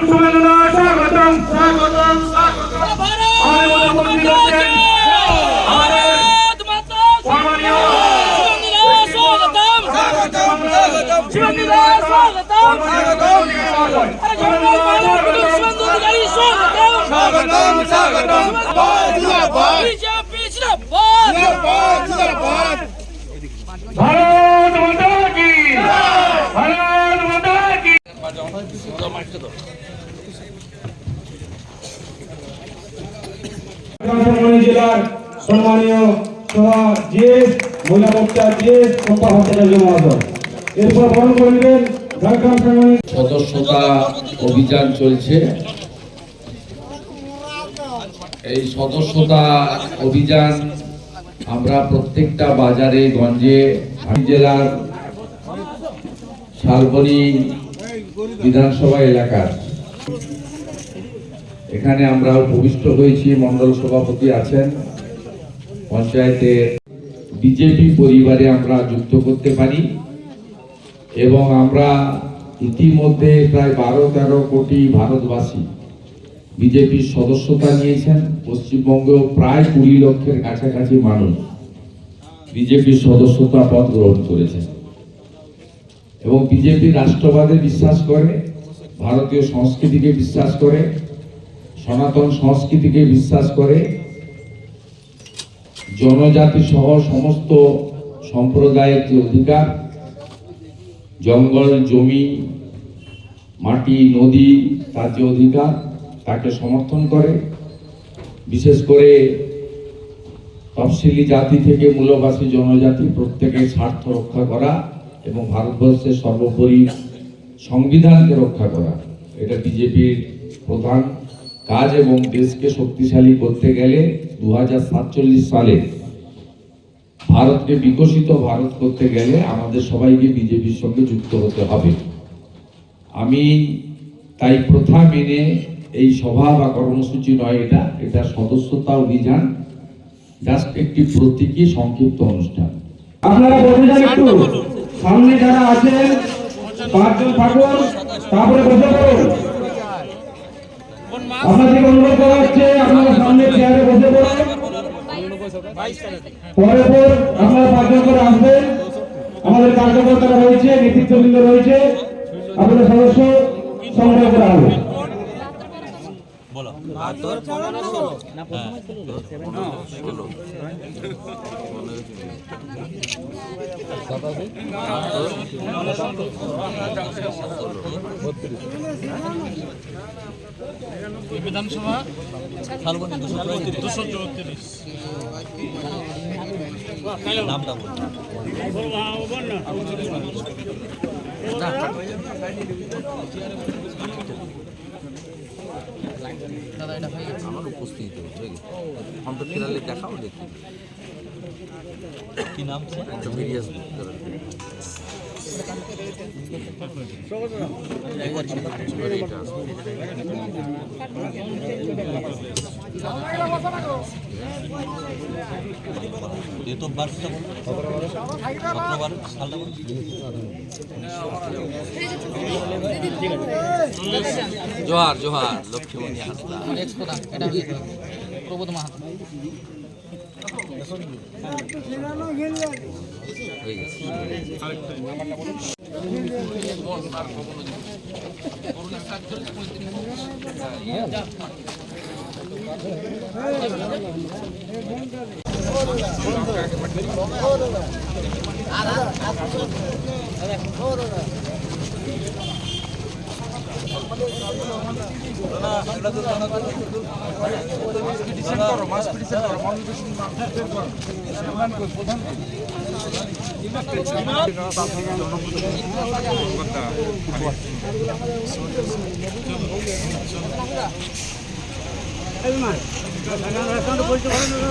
শুভেন্দুদা স্বাগতম। স্বাগতম স্বাগতম। আমাদের মধ্যে উপস্থিত আছেন আমাদের সম্মানীয় স্বাগতম স্বাগতম স্বাগতম স্বাগতম স্বাগতম জিন্দাবাদ জিন্দাবাদ জিন্দাবাদ ভারত মাতা কি ভারত মাতা কি রাজশাহী জেলার সদস্যতা অভিযান চলছে। এই সদস্যতা অভিযান আমরা প্রত্যেকটা বাজারে, গঞ্জে জেলার শালবনী বিধানসভা এলাকার। এখানে আমরা উপবিষ্ট হয়েছি মন্ডল সভাপতি আছেন। পঞ্চায়েতে বিজেপি পরিবারে আমরা যুক্ত করতে পারি এবং আমরা ইতিমধ্যে প্রায় বারো তেরো কোটি ভারতবাসী বিজেপির সদস্যতা নিয়েছেন। পশ্চিমবঙ্গেও প্রায় কুড়ি লক্ষের কাছাকাছি মানুষ বিজেপির সদস্যতা পদ গ্রহণ করেছেন। এবং বিজেপি রাষ্ট্রবাদে বিশ্বাস করে, ভারতীয় সংস্কৃতিকে বিশ্বাস করে, সনাতন সংস্কৃতিকে বিশ্বাস করে জনজাতি সহ সমস্ত সম্প্রদায়ের যে অধিকার, জঙ্গল, জমি, মাটি, নদী, তার যে অধিকার, তাকে সমর্থন করে। বিশেষ করে তফসিলি জাতি থেকে মূলবাসী জনজাতি প্রত্যেকের স্বার্থ রক্ষা করা এবং ভারতবর্ষের সর্বোপরি সংবিধানকে রক্ষা করা। এটা বিজেপির প্রধান কাজ এবং দেশকে শক্তিশালী করতে গেলে দু হাজার সাতচল্লিশ সালে ভারতকে বিকশিত ভারত করতে গেলে আমাদের সবাইকে বিজেপির সঙ্গে যুক্ত হতে হবে। আমি তাই প্রথা মেনে এই সভা বা কর্মসূচি নয় এটা এটা সদস্যতা অভিযান জাস্ট একটি প্রতীকী সংক্ষিপ্ত অনুষ্ঠান। আপনারা সামনে যারা আছেন তারপরে বসে পড়ুন। আপনাদের অনুরোধ করা হচ্ছে, আপনারা সামনে চেয়ারে বসে পড়ায় পরে পর আপনারা পাঁচজন করে আসবেন। আমাদের কার্যকর্তারা রয়েছে, নেতৃত্ববৃন্দ রয়েছে। আপনাদের সদস্য সংগ্রহ করা হবে। বিধানসভা শালবনী দুশো দুশো চৌত্রিশ নামটা বল আমার উপস্থিত অন্তর কেরালে দেখাও দেখি। কি নাম স্যার একটা তো বার্ষিকটা বলুন। আপনার সালটা বলুন। জোহার জোহার লক্ষ্মীমণি হাসলা প্রবোধ এই মা এখন বলতে পারেন না